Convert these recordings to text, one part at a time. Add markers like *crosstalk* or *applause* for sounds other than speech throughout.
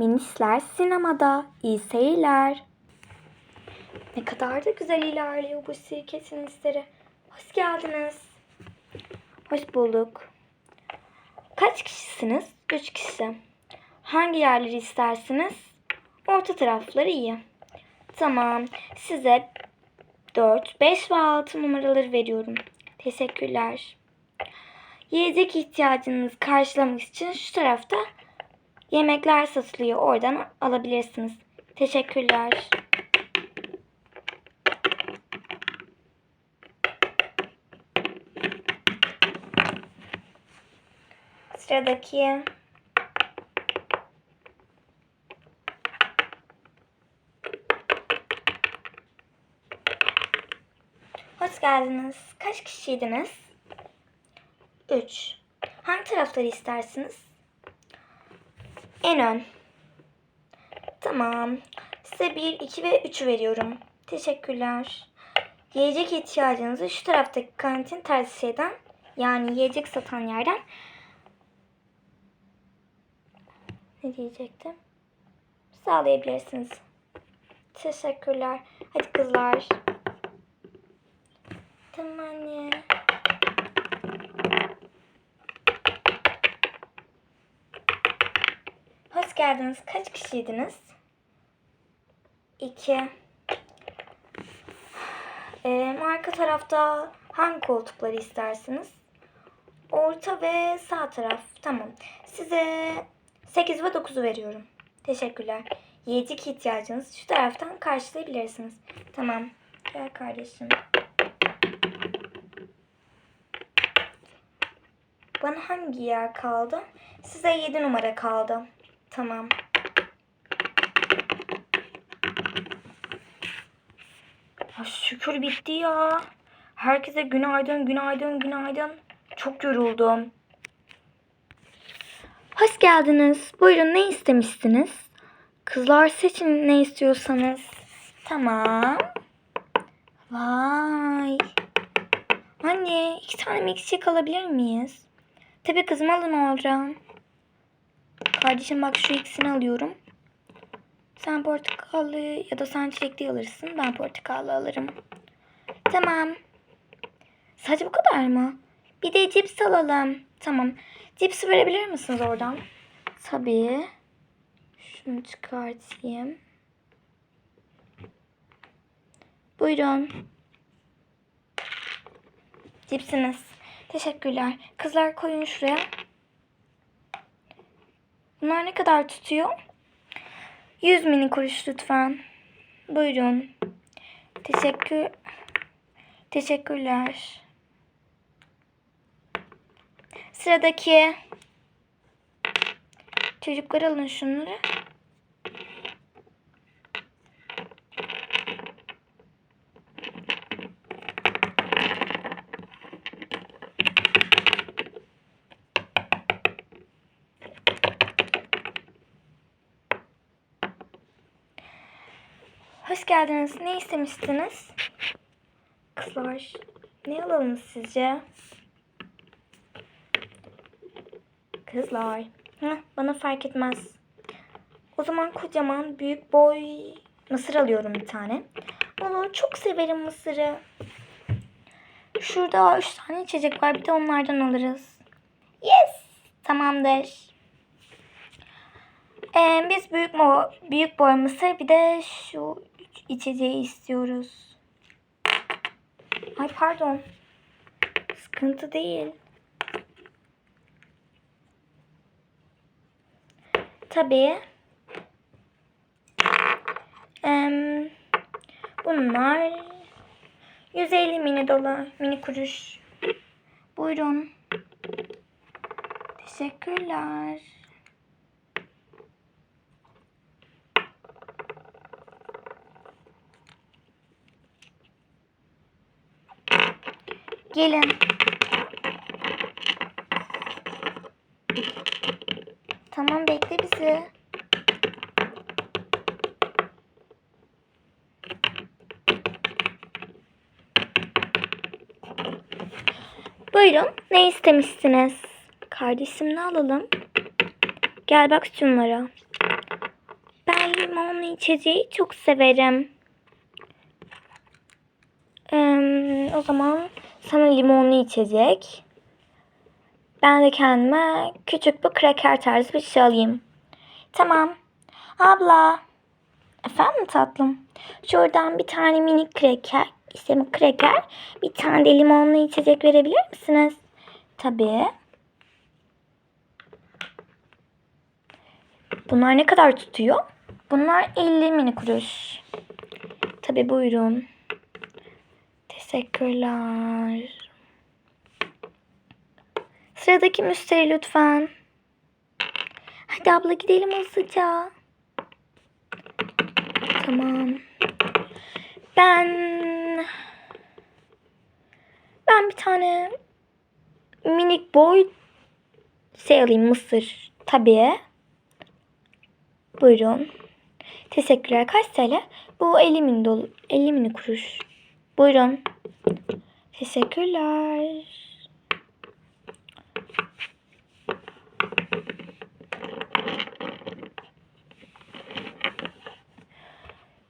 Minisler sinemada. İyi seyirler. Ne kadar da güzel ilerliyor bu sirke sinizleri. Hoş geldiniz. Hoş bulduk. Kaç kişisiniz? Üç kişi. Hangi yerleri istersiniz? Orta tarafları iyi. Tamam. Size 4, 5 ve 6 numaraları veriyorum. Teşekkürler. Yiyecek ihtiyacınızı karşılamak için şu tarafta yemekler satılıyor. Oradan alabilirsiniz. Teşekkürler. Sıradaki Hoş geldiniz. Kaç kişiydiniz? 3. Hangi tarafları istersiniz? En ön. Tamam. Size 1, 2 ve 3 veriyorum. Teşekkürler. Yiyecek ihtiyacınızı şu taraftaki kantin tarzı şeyden yani yiyecek satan yerden ne diyecektim? Sağlayabilirsiniz. Teşekkürler. Hadi kızlar. Tamam anne. Hoş geldiniz. Kaç kişiydiniz? İki. Ee, arka tarafta hangi koltukları istersiniz? Orta ve sağ taraf. Tamam. Size 8 ve 9'u veriyorum. Teşekkürler. Yiyecek ihtiyacınız şu taraftan karşılayabilirsiniz. Tamam. Gel kardeşim. Bana hangi yer kaldı? Size 7 numara kaldı. Tamam. Ya şükür bitti ya. Herkese günaydın, günaydın, günaydın. Çok yoruldum. Hoş geldiniz. Buyurun ne istemiştiniz? Kızlar seçin ne istiyorsanız. Tamam. Vay. Anne iki tane milkshake alabilir miyiz? Tabii kızım alın oradan. Kardeşim bak şu ikisini alıyorum. Sen portakallı ya da sen çilekli alırsın. Ben portakallı alırım. Tamam. Sadece bu kadar mı? Bir de cips alalım. Tamam. Cipsi verebilir misiniz oradan? Tabii. Şunu çıkartayım. Buyurun. Cipsiniz. Teşekkürler. Kızlar koyun şuraya. Bunlar ne kadar tutuyor? 100 mini kuruş lütfen. Buyurun. Teşekkür Teşekkürler. Sıradaki çocuklar alın şunları. Hoş geldiniz. Ne istemiştiniz? Kızlar, ne alalım sizce? Kızlar, Heh, bana fark etmez. O zaman kocaman büyük boy mısır alıyorum bir tane. Onu çok severim mısırı. Şurada üç tane içecek var. Bir de onlardan alırız. Yes! Tamamdır. Ee, biz büyük büyük boy mısır bir de şu içeceği istiyoruz. Ay pardon. Sıkıntı değil. Tabii. Ee, bunlar 150 mini dolar, mini kuruş. Buyurun. Teşekkürler. Gelin. Tamam bekle bizi. Buyurun ne istemişsiniz? Kardeşim ne alalım? Gel bak şunlara. Ben limonlu içeceği çok severim. Ee, o zaman sana limonlu içecek. Ben de kendime küçük bir kraker tarzı bir şey alayım. Tamam. Abla. Efendim tatlım. Şuradan bir tane minik kraker, işte bir kraker, bir tane de limonlu içecek verebilir misiniz? Tabii. Bunlar ne kadar tutuyor? Bunlar 50 mini kuruş. Tabii buyurun. Teşekkürler. Sıradaki müşteri lütfen. Hadi abla gidelim hızlıca. Tamam. Ben ben bir tane minik boy şey alayım mısır tabii. Buyurun. Teşekkürler. Kaç TL? Bu 50 min dolu. 50 mini kuruş. Buyurun. Teşekkürler.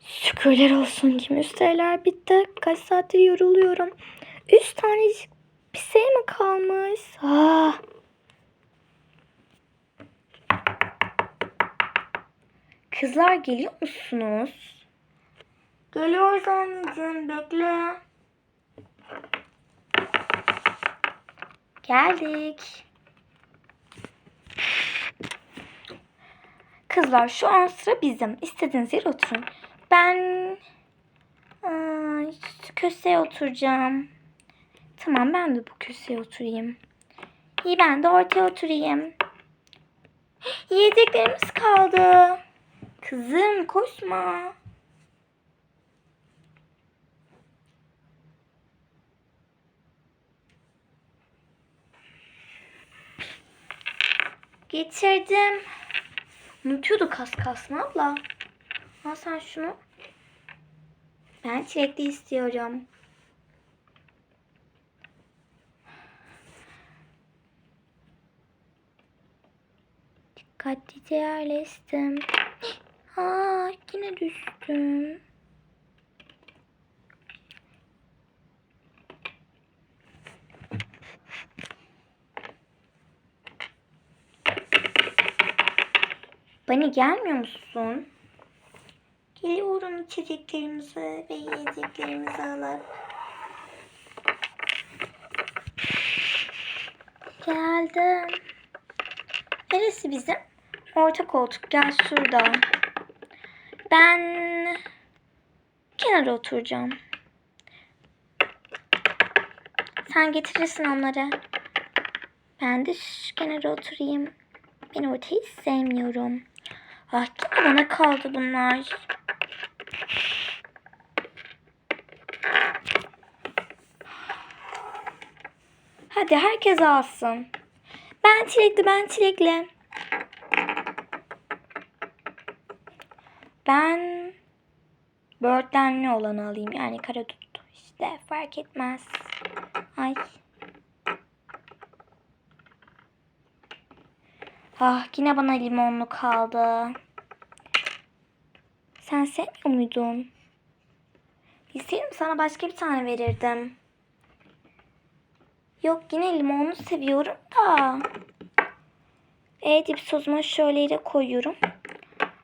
Şükürler olsun ki müşteriler bitti. Kaç saattir yoruluyorum. Üç tanecik bir şey mi kalmış? Ah. Kızlar geliyor musunuz? Geliyoruz anneciğim bekle. Geldik. Kızlar şu an sıra bizim. İstediğiniz yere oturun. Ben şu köşeye oturacağım. Tamam ben de bu köşeye oturayım. İyi ben de ortaya oturayım. *gasps* Yiyeceklerimiz kaldı. Kızım koşma. Getirdim. Unutuyorduk az kalsın abla. Al sen şunu. Ben çilekli istiyorum. Dikkatlice yerleştim. *gasps* Aa, yine düştüm. Bani gelmiyor musun? Geliyorum içeceklerimizi ve yiyeceklerimizi alıp. Geldim. Neresi bizim? Orta koltuk. Gel şurada. Ben kenara oturacağım. Sen getirirsin onları. Ben de şu kenara oturayım. Ben ortayı sevmiyorum. Yine bana kaldı bunlar. Hadi herkes alsın. Ben çilekli, ben çilekli. Ben böğürtlenli olanı alayım. Yani kara tuttu. İşte fark etmez. Ay. Ah yine bana limonlu kaldı. Sen sevmiyor muydun? Bilseydim sana başka bir tane verirdim. Yok yine limonlu seviyorum da. Evet dip sosuma şöyle yere koyuyorum.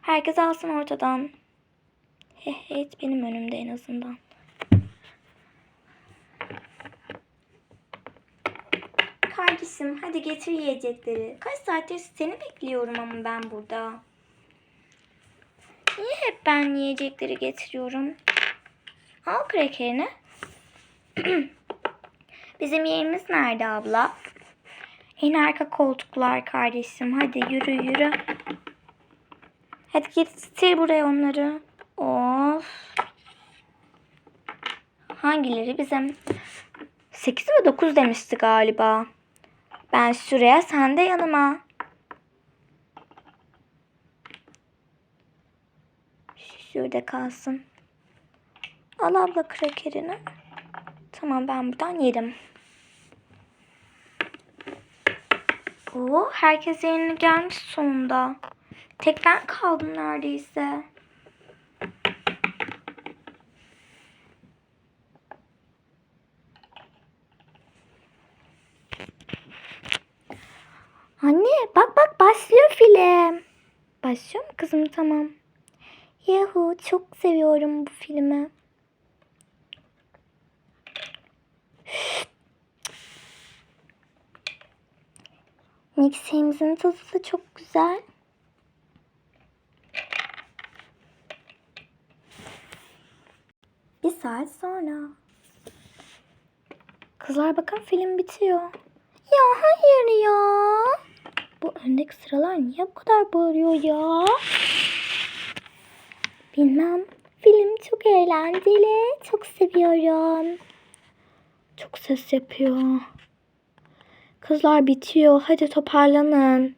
Herkes alsın ortadan. Evet benim önümde en azından. Kardeşim hadi getir yiyecekleri. Kaç saattir seni bekliyorum ama ben burada. Niye hep ben yiyecekleri getiriyorum? Al krakerini. *clears throat* Bizim yerimiz nerede abla? En arka koltuklar kardeşim. Hadi yürü yürü. Hadi getir buraya onları. Of. Hangileri bizim? 8 ve 9 demişti galiba. Ben şuraya sen de yanıma. Şurada kalsın. Al abla krakerini. Tamam ben buradan yerim. Oo, herkes yerine gelmiş sonunda. Tek ben kaldım neredeyse. Anne bak bak başlıyor film. Başlıyor mu kızım tamam. Yahu çok seviyorum bu filmi. Mikserimizin tadı da çok güzel. Bir saat sonra. Kızlar bakın film bitiyor. Ya hayır ya. Bu öndeki sıralar niye bu kadar bağırıyor ya? Bilmem. Film çok eğlenceli. Çok seviyorum. Çok ses yapıyor. Kızlar bitiyor. Hadi toparlanın.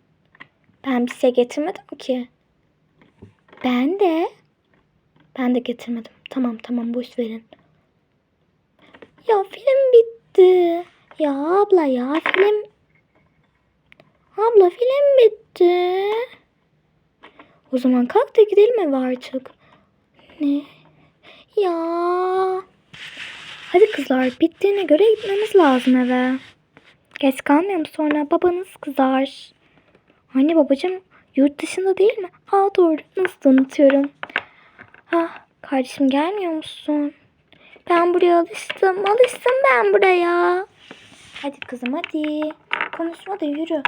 Ben bir şey getirmedim ki. Ben de. Ben de getirmedim. Tamam tamam boş verin. Ya film bitti. Ya abla ya film. Abla film bitti. O zaman kalk da gidelim eve artık. Ne? Ya. Hadi kızlar bittiğine göre gitmemiz lazım eve. Geç kalmayalım sonra babanız kızar. Anne babacığım yurt dışında değil mi? Aa doğru nasıl unutuyorum. Ah kardeşim gelmiyor musun? Ben buraya alıştım. Alıştım ben buraya. Hadi kızım hadi. Konuşma da yürü.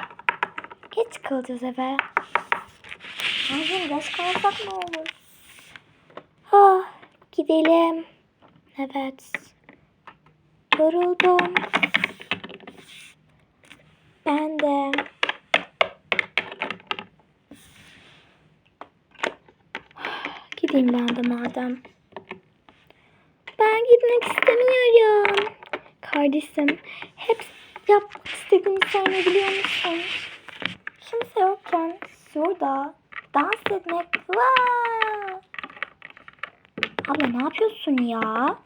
Geç kalacağız eve. Annem geç kalsak ne olur? Ah gidelim. Evet. Yoruldum. Ben de. Gideyim ben de madem. Ben gitmek istemiyorum. Kardeşim hep yapmak istediğimi sen ne biliyor musun? Kimse yokken şurada dans etmek. Vaa! Abla ne yapıyorsun ya?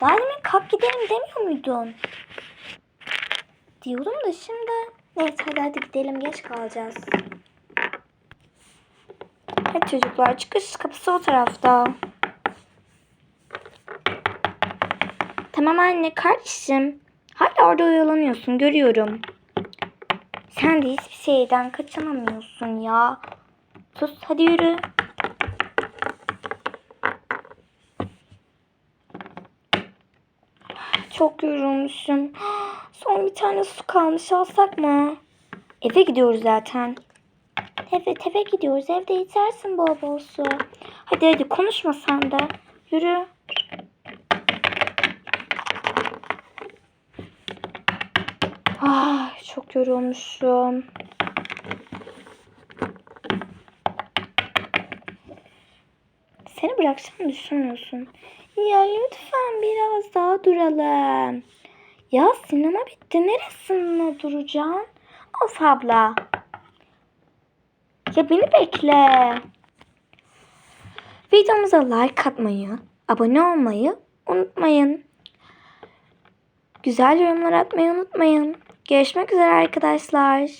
Daha demin kalk gidelim demiyor muydun? Diyordum da şimdi. Neyse hadi hadi gidelim geç kalacağız. Hadi çocuklar çıkış kapısı o tarafta. Tamam anne kardeşim. Hala orada oyalanıyorsun görüyorum. Sen de hiçbir şeyden kaçamamıyorsun ya. Sus hadi yürü. Çok yorulmuşum. *gasps* Son bir tane su kalmış alsak mı? Eve gidiyoruz zaten. Evet eve gidiyoruz. Evde içersin bol bol su. Hadi hadi konuşma sen de. Yürü. Ah çok yorulmuşum. Seni bıraksam düşünmüyorsun. Ya lütfen biraz daha duralım. Ya sinema bitti. Neresinde duracaksın? Of abla. Ya beni bekle. Videomuza like atmayı, abone olmayı unutmayın. Güzel yorumlar atmayı unutmayın. Görüşmek üzere arkadaşlar.